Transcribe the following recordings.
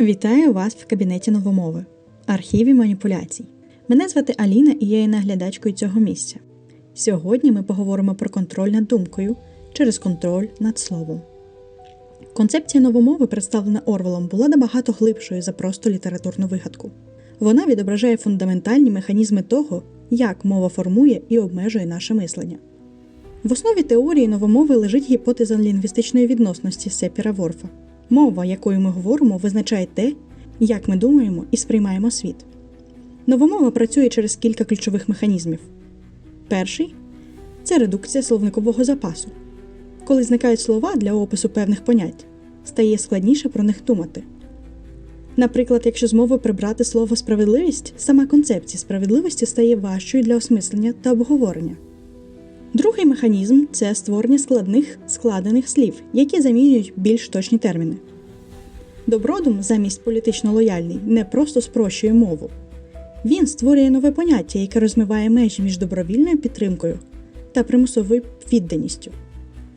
Вітаю вас в кабінеті новомови, архіві маніпуляцій. Мене звати Аліна і я є наглядачкою цього місця. Сьогодні ми поговоримо про контроль над думкою через контроль над словом. Концепція новомови, представлена Орвелом, була набагато глибшою за просто літературну вигадку. Вона відображає фундаментальні механізми того, як мова формує і обмежує наше мислення. В основі теорії новомови лежить гіпотеза лінгвістичної відносності Сепіра Ворфа. Мова, якою ми говоримо, визначає те, як ми думаємо і сприймаємо світ. Новомова працює через кілька ключових механізмів. Перший це редукція словникового запасу. Коли зникають слова для опису певних понять, стає складніше про них думати. Наприклад, якщо з мови прибрати слово справедливість, сама концепція справедливості стає важчою для осмислення та обговорення. Другий механізм це створення складних складених слів, які замінюють більш точні терміни. Добродум замість політично лояльний не просто спрощує мову. Він створює нове поняття, яке розмиває межі між добровільною підтримкою та примусовою відданістю.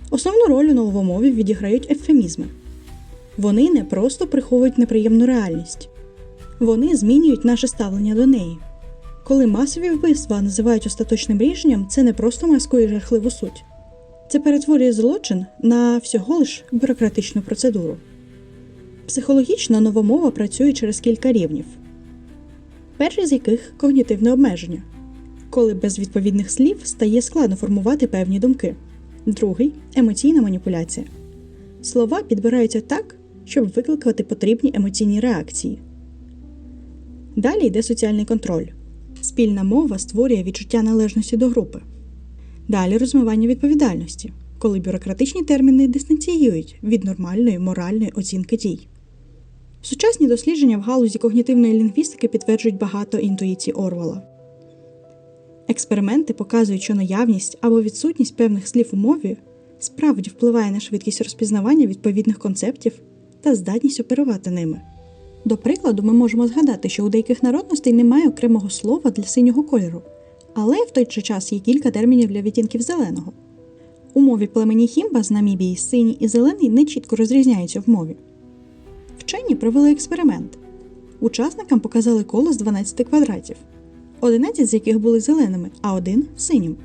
Основну роль у новомові відіграють ефемізми. Вони не просто приховують неприємну реальність, вони змінюють наше ставлення до неї. Коли масові вбивства називають остаточним рішенням, це не просто маскує жахливу суть, це перетворює злочин на всього лиш бюрократичну процедуру. Психологічно новомова працює через кілька рівнів, перший з яких когнітивне обмеження, коли без відповідних слів стає складно формувати певні думки, другий емоційна маніпуляція. Слова підбираються так, щоб викликати потрібні емоційні реакції. Далі йде соціальний контроль. Спільна мова створює відчуття належності до групи. Далі розмивання відповідальності, коли бюрократичні терміни дистанціюють від нормальної моральної оцінки дій. Сучасні дослідження в галузі когнітивної лінгвістики підтверджують багато інтуїцій Орвала. Експерименти показують, що наявність або відсутність певних слів у мові справді впливає на швидкість розпізнавання відповідних концептів та здатність оперувати ними. До прикладу, ми можемо згадати, що у деяких народностей немає окремого слова для синього кольору, але в той же час є кілька термінів для відтінків зеленого. У мові племені Хімба з Намібії синій і зелений не чітко розрізняються в мові. Вчені провели експеримент. Учасникам показали коло з 12 квадратів, 11 з яких були зеленими, а один синім.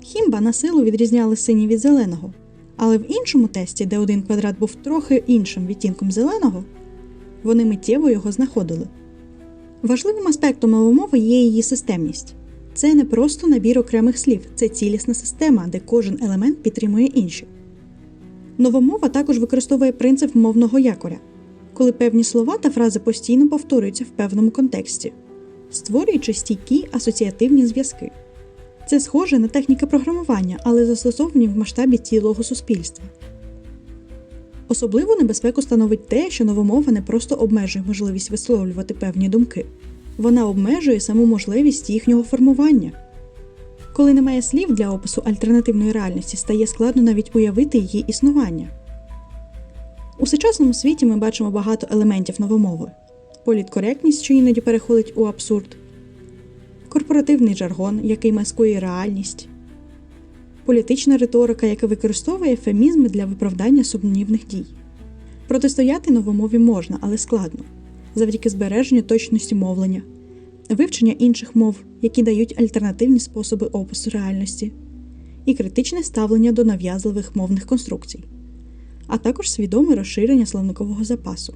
Хімба на силу відрізняли синій від зеленого, але в іншому тесті, де один квадрат був трохи іншим відтінком зеленого, вони миттєво його знаходили. Важливим аспектом новомови є її системність. Це не просто набір окремих слів, це цілісна система, де кожен елемент підтримує інші. Новомова також використовує принцип мовного якоря, коли певні слова та фрази постійно повторюються в певному контексті, створюючи стійкі асоціативні зв'язки. Це схоже на техніки програмування, але застосовані в масштабі цілого суспільства. Особливу небезпеку становить те, що новомова не просто обмежує можливість висловлювати певні думки, вона обмежує саму можливість їхнього формування. Коли немає слів для опису альтернативної реальності, стає складно навіть уявити її існування. У сучасному світі ми бачимо багато елементів новомови: політкоректність, що іноді переходить у абсурд, корпоративний жаргон, який маскує реальність, політична риторика, яка використовує ефемізми для виправдання сумнівних дій. Протистояти новомові можна, але складно завдяки збереженню точності мовлення, вивчення інших мов, які дають альтернативні способи опису реальності, і критичне ставлення до нав'язливих мовних конструкцій, а також свідоме розширення словникового запасу.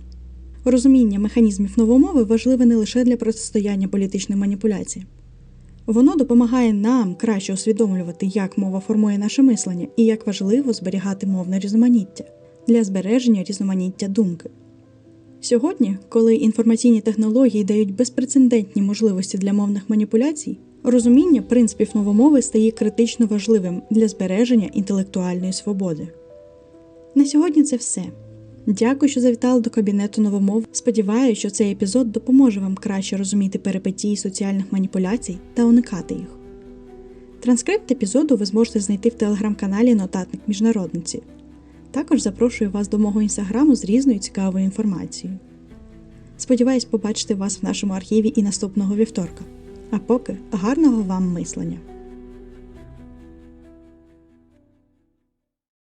Розуміння механізмів новомови важливе не лише для протистояння політичним маніпуляціям. Воно допомагає нам краще усвідомлювати, як мова формує наше мислення і як важливо зберігати мовне різноманіття для збереження різноманіття думки. Сьогодні, коли інформаційні технології дають безпрецедентні можливості для мовних маніпуляцій, розуміння принципів новомови стає критично важливим для збереження інтелектуальної свободи. На сьогодні це все. Дякую, що завітали до кабінету новомов. Сподіваюся, що цей епізод допоможе вам краще розуміти перипетії соціальних маніпуляцій та уникати їх. Транскрипт епізоду ви зможете знайти в телеграм-каналі Нотатник Міжнародниці. Також запрошую вас до мого інстаграму з різною цікавою інформацією. Сподіваюсь побачити вас в нашому архіві і наступного вівторка. А поки гарного вам мислення!